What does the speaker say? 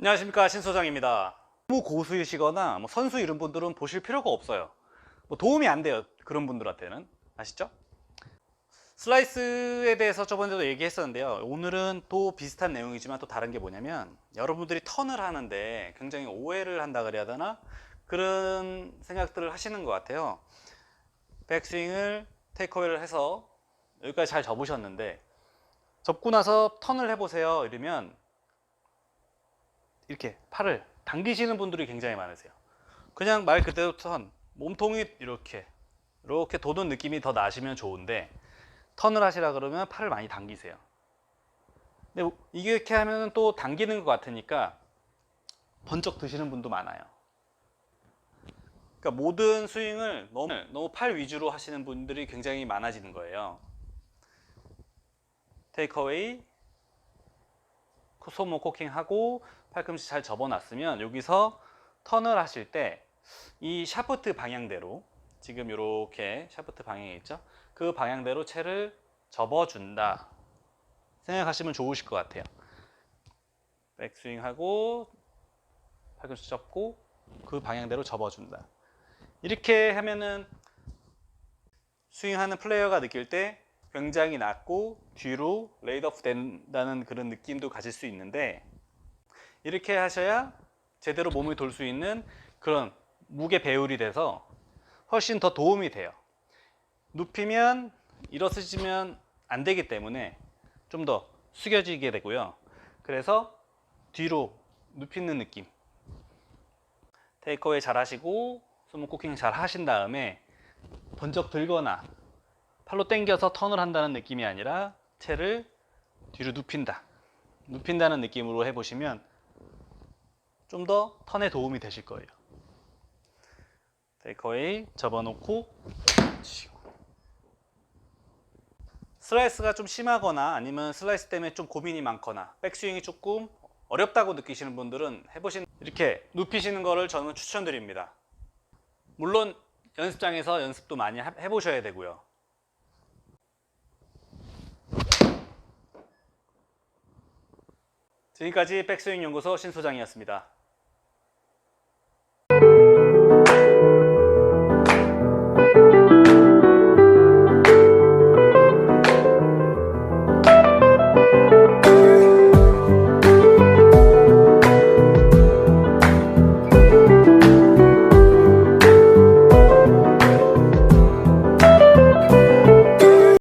안녕하십니까 신 소장입니다. 너무 고수이시거나 뭐 선수 이런 분들은 보실 필요가 없어요. 뭐 도움이 안 돼요 그런 분들한테는 아시죠? 슬라이스에 대해서 저번에도 얘기했었는데요. 오늘은 또 비슷한 내용이지만 또 다른 게 뭐냐면 여러분들이 턴을 하는데 굉장히 오해를 한다 그래야 되나 그런 생각들을 하시는 것 같아요. 백스윙을 테이크어웨이를 해서 여기까지 잘 접으셨는데 접고 나서 턴을 해보세요 이러면 이렇게 팔을 당기시는 분들이 굉장히 많으세요. 그냥 말 그대로 턴, 몸통이 이렇게 이렇게 도는 느낌이 더 나시면 좋은데 턴을 하시라 그러면 팔을 많이 당기세요. 근데 이렇게 하면 또 당기는 것 같으니까 번쩍 드시는 분도 많아요. 그러니까 모든 스윙을 너무, 너무 팔 위주로 하시는 분들이 굉장히 많아지는 거예요. 테이크어웨이, 손목 코킹하고 팔꿈치 잘 접어놨으면 여기서 턴을 하실 때 이 샤프트 방향대로 지금 이렇게 샤프트 방향이 있죠? 그 방향대로 채를 접어준다 생각하시면 좋으실 것 같아요. 백스윙하고 팔꿈치 접고 그 방향대로 접어준다. 이렇게 하면은 스윙하는 플레이어가 느낄 때 굉장히 낮고 뒤로 레이드오프 된다는 그런 느낌도 가질 수 있는데 이렇게 하셔야 제대로 몸이 돌수 있는 그런 무게 배율이 돼서 훨씬 더 도움이 돼요. 눕히면 일어서지면 안 되기 때문에 좀 더 숙여지게 되고요. 그래서 뒤로 눕히는 느낌. 테이크어웨이 잘 하시고 스모 쿠킹 잘 하신 다음에 번쩍 들거나 팔로 당겨서 턴을 한다는 느낌이 아니라 채를 뒤로 눕힌다. 눕힌다는 느낌으로 해보시면 좀 더 턴에 도움이 되실 거예요. 테이크어웨이 접어놓고 치고. 슬라이스가 좀 심하거나 아니면 슬라이스 때문에 좀 고민이 많거나 백스윙이 조금 어렵다고 느끼시는 분들은 해보신 이렇게 눕히시는 거를 저는 추천드립니다. 물론 연습장에서 연습도 많이 하- 해보셔야 되고요. 지금까지 백스윙 연구소 신 소장이었습니다.